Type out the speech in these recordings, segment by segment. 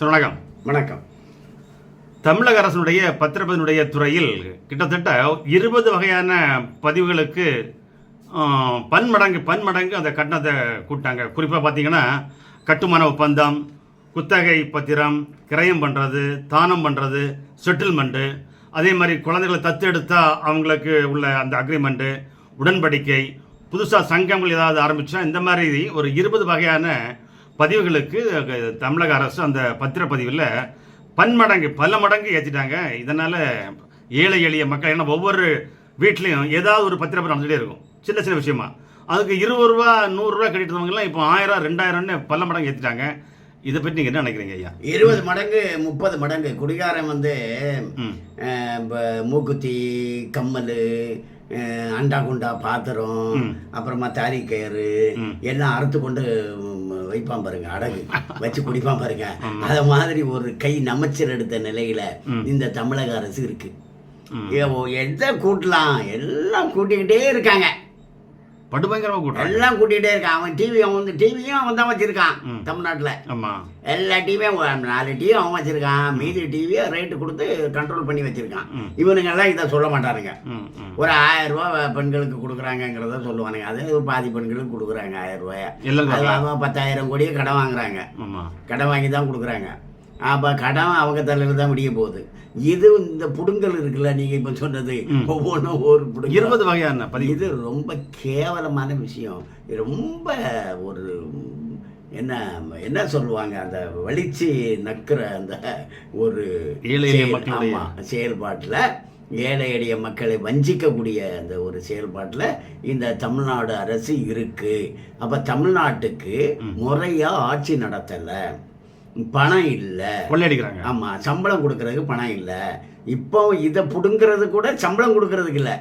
வணக்கம் வணக்கம். தமிழக அரசினுடைய பத்திரப்பதினுடைய துறையில் கிட்டத்தட்ட இருபது வகையான பதிவுகளுக்கு பன்மடங்கு பன்மடங்கு அந்த கட்டணத்தை கூட்டாங்க. குறிப்பாக பார்த்தீங்கன்னா கட்டுமான ஒப்பந்தம் குத்தகை பத்திரம் கிரயம் பண்ணுறது தானம் பண்ணுறது செட்டில்மெண்ட்டு அதே மாதிரி குழந்தைகளை தத்தெடுத்தால் அவங்களுக்கு உள்ள அந்த அக்ரிமெண்ட்டு உடன்படிக்கை புதுசாக சங்கங்கள் ஏதாவது ஆரம்பித்தா இந்த மாதிரி ஒரு இருபது வகையான பதிவுகளுக்கு தமிழக அரசு அந்த பத்திரப்பதிவில் பன்மடங்கு பல மடங்கு ஏற்றிட்டாங்க இதனால் ஏழை எளிய மக்கள் ஏன்னா ஒவ்வொரு வீட்லேயும் ஏதாவது ஒரு பத்திரப்பதிவு நடந்துகிட்டே இருக்கும். சின்ன சின்ன விஷயமா. அதுக்கு இருபது ரூபா நூறுரூவா கட்டிட்டு இப்போ ஆயிரம் ரெண்டாயிரம்னு பல மடங்கு ஏற்றிட்டாங்க இதை பற்றி நீங்கள் என்ன நினைக்கிறீங்க ஐயா? இருபது மடங்கு முப்பது மடங்கு. குடிகாரன் வந்து மூக்குத்தி கம்மல் அண்டா குண்டா பாத்திரம். அப்புறமா தாலி கயிறு ம். எல்லாம் அறுத்து கொண்டு வைப்பான் பாருங்க அடகு. வச்சு குடிப்பான் பாருங்க. அத மாதிரி ஒரு கை நமச்சர் எடுத்த நிலையில. இந்த தமிழக அரசு இருக்கு. எதை கூட்டலாம்? எல்லாம் கூட்டிக்கிட்டே இருக்காங்க. படுபயங்கரமாக கூட்டுறாங்க. எல்லாம் கூட்டிகிட்டே இருக்கான். அவன் டிவி அவன் வந்து டிவியும் அவன் தான் வச்சிருக்கான். தமிழ்நாட்டில். ஆமாம் எல்லா டிவியும் நாலு டிவி அவன் வச்சிருக்கான். மீதி டிவியை ரேட்டு கொடுத்து கண்ட்ரோல் பண்ணி வச்சிருக்கான். இவனுங்க எல்லாம் இதை சொல்ல மாட்டானுங்க. ஒரு ஆயிரம் ரூபாய் பெண்களுக்கு கொடுக்குறாங்கங்கிறத சொல்லுவானுங்க. அது பாதி பெண்களுக்கு கொடுக்குறாங்க ஆயிரம் ரூபாய. பத்தாயிரம் கோடியே கடன் வாங்குறாங்க. கடன் வாங்கி தான் கொடுக்குறாங்க. அப்போ கடன் அவங்க தலையில் தான் முடிய போகுது. இது இந்த புடுங்கல் இருக்குல்ல நீங்கள் இப்போ சொன்னது. ஒவ்வொன்றும் ஒரு புடுங்கல். இருபது வகையான இது ரொம்ப கேவலமான விஷயம். ரொம்ப ஒரு என்ன என்ன சொல்லுவாங்க அந்த வலிச்சு நக்கிற அந்த ஒரு செயல்பாட்டுல ஏழை எளிய மக்களை வஞ்சிக்கக்கூடிய அந்த ஒரு செயல்பாட்டுல இந்த தமிழ்நாடு அரசு இருக்கு. அப்ப தமிழ்நாட்டுக்கு முறையா ஆட்சி நடத்தல. பணம் இல்லை. கொள்ளையடிக்கிறாங்க. ஆமா சம்பளம் கொடுக்கறதுக்கு பணம் இல்லை. இப்போ இதை புடுங்கிறது கூட சம்பளம் கொடுக்கறதுக்கு இல்லை.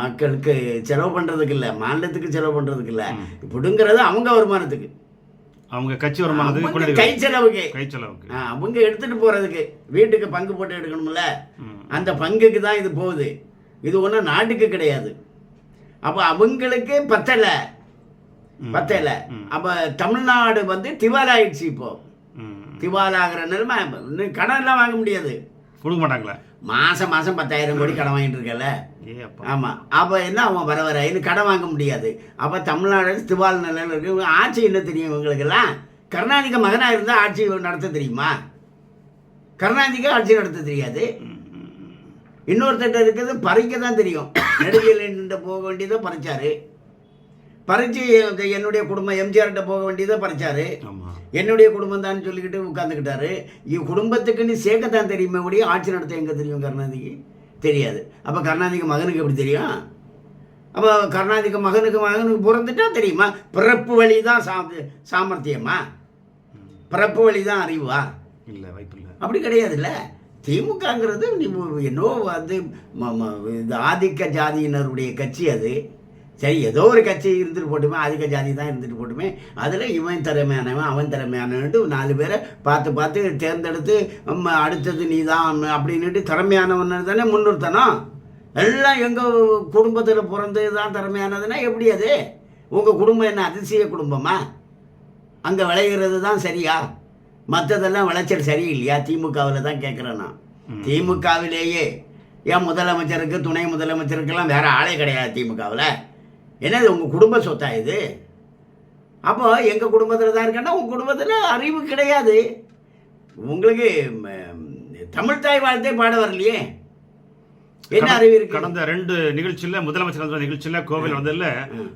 மக்களுக்கு செலவு பண்றதுக்கு இல்ல மாநிலத்துக்கு செலவு பண்றதுக்கு இல்ல. பிடுங்கிறது அவங்க வருமானத்துக்கு. அவங்க கட்சி வருமானத்துக்கு கை செலவுக்கு. கை செலவுக்கு அவங்க எடுத்துட்டு போறதுக்கு. வீட்டுக்கு பங்கு போட்டு எடுக்கணும்ல. அந்த பங்குக்கு தான் இது போகுது. இது ஒன்றும் நாட்டுக்கு கிடையாது. அப்போ அவங்களுக்கு பத்தல. பத்தல. அப்ப தமிழ்நாடு வந்து திவாலாயிடுச்சு இப்போ. திவாலாகிற நிலைமை இன்னும் கடன் எல்லாம் வாங்க முடியாது. கொடுக்க மாட்டாங்களே? மாசம் மாசம் பத்தாயிரம் கோடி கடன் வாங்கிட்டு இருக்கல ஏ அப்பா. ஆமா. அப்ப என்ன அவன் வர வர. இன்னும் கடன் வாங்க முடியாது. அப்ப தமிழ்நாடு திவால் நிலையில் இருக்கு. ஆட்சி என்ன தெரியும் இவங்களுக்கெல்லாம் கருணாநிதி மகனா இருந்தா ஆட்சி நடத்த தெரியுமா? கருணாநிதிக்கு ஆட்சி நடத்த தெரியாது. இன்னொருத்தட்ட இருக்கிறது பறிக்க தான் தெரியும் நெடுவியல் போக வேண்டியதை பறிச்சாரு. பறிச்சு என்னுடைய குடும்பம் எம்ஜிஆர்கிட்ட போக வேண்டியதை பறிச்சாரு. ஆமா. என்னுடைய குடும்பம் தான் சொல்லிக்கிட்டு உட்காந்துக்கிட்டாரு இவ் குடும்பத்துக்குன்னு சேர்க்கத்தான் தெரியுமே ஒழிய ஆட்சி நடத்த எங்க தெரியும் கருணாநிதிக்கு? தெரியாது. அப்ப கருணாநிதிக்கு மகனுக்கு எப்படி தெரியும்? அப்போ கருணாநிதிக்கு மகனுக்கு மகனுக்கு பிறந்துட்டா தெரியுமா? பிறப்பு வழி தான் சா சாமர்த்தியமா? பிறப்பு வழி தான் அறிவா? இல்லை வாய்ப்பு இல்லை. அப்படி கிடையாதுல்ல. திமுகங்கிறது என்னோ ம- இது ஆதிக்க ஜாதியினருடைய கட்சி அது. சரி ஏதோ ஒரு கட்சி இருந்துட்டு போட்டுமே ஆதிக்க ஜாதி தான் இருந்துட்டு போட்டுமே அதில் இவன் திறமையானவன் அவன் திறமையானவன்ட்டு நாலு பேரை பார்த்து பார்த்து தேர்ந்தெடுத்து அடுத்தது நீ தான் அப்படின்னுட்டு திறமையானவன் தானே முன்னிறுத்தணும். எல்லாம் எங்கள் குடும்பத்தில் பிறந்தது தான் திறமையானதுன்னா எப்படி அது? உங்கள் குடும்பம் என்ன அதிசய குடும்பமா? அங்கே விளையிறது தான் சரியா? மற்றதெல்லாம் விளைச்சல் சரியில்லையா? திமுகவில் தான் கேட்குறேன் நான். திமுகவிலேயே ஏன் முதலமைச்சருக்கு துணை முதலமைச்சருக்கெல்லாம் வேற ஆளே கிடையாது திமுகவில். என்னது உங்கள் குடும்ப சொத்தா இது? அப்போ எங்கள் குடும்பத்தில் தான் இருக்கேன்னா உங்கள் குடும்பத்தில் அறிவு கிடையாது. உங்களுக்கு ம், தமிழ் தாய் வாழ்த்தே பாட வரலையே. என்ன அறிவு இருக்கு? கடந்த ரெண்டு நிகழ்ச்சியில முதலமைச்சர் நடந்த நிகழ்ச்சியில கோவில் வந்ததுல.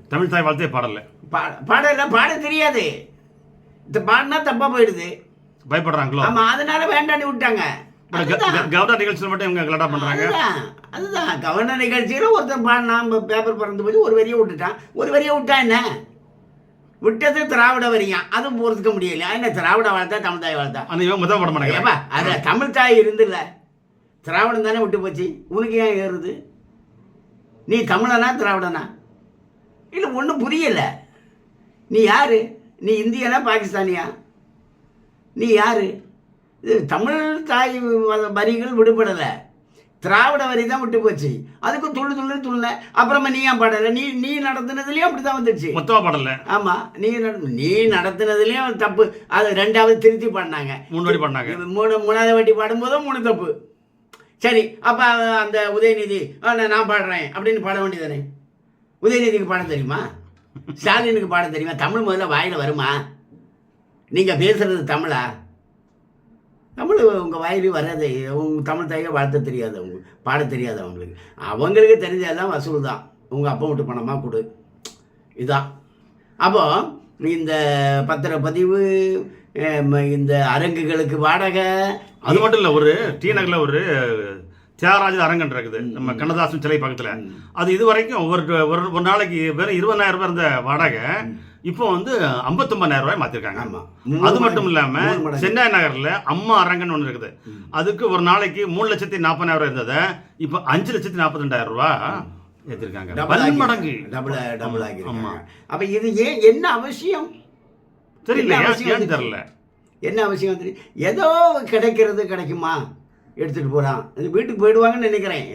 தமிழ் தாய் வாழ்த்தே பாடல. பாடல பாட தெரியாது. இந்த பாடினா தப்பா போயிடுது. பயப்படுறாங்களோ? ஆமா அதனால வேண்டான்னு விட்டாங்க. கவர்னர் நிகழ்ச்சியில் மட்டும் இவங்க கலடா பண்றாங்க. அதுதான். கவர்னர் நிகழ்ச்சியில் ஒருத்தன் பாடினான் பேப்பர் பறந்து போய் ஒரு வரியை விட்டுட்டான். ஒரு வரியை விட்டா என்ன? விட்டது திராவிட வரியான் அதுவும் பொறுத்துக்க முடியல என்ன திராவிட வாழ்த்தா தமிழ் தாய் வாழ்த்தா? ஆனா இவங்க முதல் போட மாட்டாங்க ஏப்பா அது தமிழ் தாய் இருந்துல்ல திராவிடம் தானே விட்டு போச்சு. உனக்கு ஏன் ஏறுது? நீ தமிழனா திராவிடனா? இல்லை ஒன்றும் புரியல. நீ யாரு? நீ இந்தியனா பாகிஸ்தானியா? நீ யாரு? இது தமிழ் தாய் வரிகள் விடுபடலை. திராவிட வரி தான் விட்டு போச்சு. அதுக்கும் துள்ளு துள்ளு துள்ள அப்புறமா நீ ஏன் பாடல? நீ நீ நடத்துனதுலயும் அப்படிதான் வந்துடுச்சு. மொத்தமாக பாடல? ஆமா. நீ நீ நடத்துனதுலயும் தப்பு. அது ரெண்டாவது திருத்தி பண்ணாங்க மூணு வாட்டி பாடினாங்க. இது மூணு மூணாவது வாட்டி பாடும்போதும் மூணு தப்பு. சரி அப்ப அந்த உதயநிதி "ஆ, நான் பாடுறேன் அப்படின்னு பாட வேண்டியதானே உதயநிதிக்கு பாட தெரியுமா? ஸ்டாலினுக்கு பாட தெரியுமா? தமிழ் முதல்ல வாயில வருமா? நீங்க பேசுறது தமிழா? தமிழ் உங்கள் வாயிலையும் வராது. உங்க தமிழ் தாயை வாழ்த்த தெரியாது அவங்க. பாட தெரியாது அவங்களுக்கு. அவங்களுக்கு தெரிஞ்சதெல்லாம் வசூல் தான். உங்கள் அப்பா விட்டு பணமாக கொடு. இதான். அப்போ இந்த பத்திரப்பதிவு இந்த அரங்குகளுக்கு வாடகை அது மட்டும் இல்லை ஒரு டி நகரில் ஒரு தியாகராஜ அரங்கன் இருக்குது. நம்ம கண்ணதாசன் சிலை பக்கத்தில். அது இது வரைக்கும் ஒரு ஒரு நாளைக்கு வெறும் இருபதாயிரம் ரூபாய் இருந்த வாடகை இப்போ வந்து ஐம்பத்தொம்பதாயிரம் ரூபாய் மாற்றிருக்காங்க ஆமா. அது மட்டும் இல்லாம மூணு மடங்கு. சென்னை நகர்ல அம்மா அரங்கன் ஒன்று இருக்குது. அதுக்கு ஒரு நாளைக்கு மூணு லட்சத்தி நாற்பதாயிரம் இருந்ததை இப்போ அஞ்சு லட்சத்தி நாற்பத்தி ரெண்டாயிரம் ரூபாய் ஏற்றிருக்காங்க டபுள் பன்மடங்கு டபுள் டபுள் ஆமா. ஆகிருக்காங்க அப்ப இது ஏன் என்ன அவசியம்? தெரியல ஏன் தெரியல. என்ன அவசியம் தெரியும் ஏதோ கிடைக்கிறது கிடைக்குமா? எடுத்துட்டு போறான் இது வீட்டுக்கு போயிடுவாங்கன்னு நினைக்கிறேன்.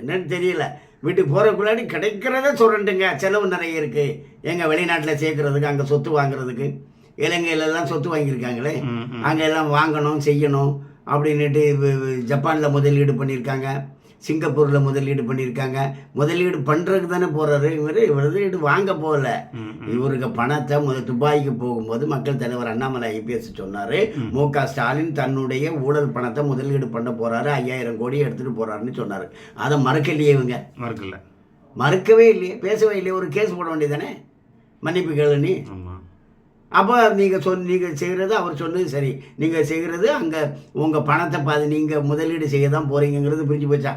என்னன்னு தெரியல. வீட்டுக்கு போறதுக்குள்ளாடி கிடைக்கிறத சுரண்டுங்க செலவு நிறைய இருக்கு. எங்க வெளிநாட்டில் சேர்க்கறதுக்கு அங்கே சொத்து வாங்குறதுக்கு. இலங்கையில எல்லாம் சொத்து வாங்கியிருக்காங்களே. அங்கே எல்லாம் வாங்கணும் செய்யணும். அப்படின்னுட்டு ஜப்பானில் முதலீடு பண்ணியிருக்காங்க. சிங்கப்பூரில் முதலீடு பண்ணியிருக்காங்க. முதலீடு பண்ணுறதுக்கு தானே போகிறாரு இவர் முதலீடு வாங்க போகல. இவருக்கு பணத்தை முதல் துபாய்க்கு போகும்போது மக்கள் தலைவர் அண்ணாமலை ஐபிஎஸ் சொன்னார். மு. க ஸ்டாலின் தன்னுடைய ஊழல் பணத்தை முதலீடு பண்ண போறாரு. ஐயாயிரம் கோடி எடுத்துட்டு போறாருன்னு சொன்னார். அதை மறக்கலையே இவங்க. மறுக்கல. மறுக்கவே இல்லையே. பேசவே இல்லையே. ஒரு கேஸ் போட வேண்டியதானே மன்னிப்பு கேளு நீ ஆமா. அப்போ நீங்கள் சொல் நீங்கள் செய்கிறது அவர் சொன்னது சரி. நீங்கள் செய்கிறது அங்கே உங்கள் பணத்தை பாது நீங்கள் முதலீடு செய்ய தான் போகிறீங்கிறது பிரிஞ்சு போச்சா?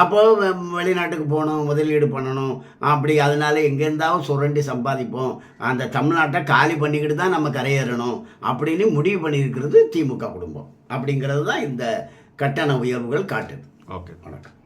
அப்போது வெளிநாட்டுக்கு போகணும் முதலீடு பண்ணணும். அப்படி அதனால எங்கேருந்தாவது சுரண்டி சம்பாதிப்போம். அந்த தமிழ்நாட்டை காலி பண்ணிக்கிட்டு தான் நம்ம கரையேறணும் அப்படின்னு முடிவு பண்ணியிருக்கிறது திமுக குடும்பம். அப்படிங்கிறது தான் இந்த கட்டண உயர்வுகள் காட்டுது. ஓகே. வணக்கம்.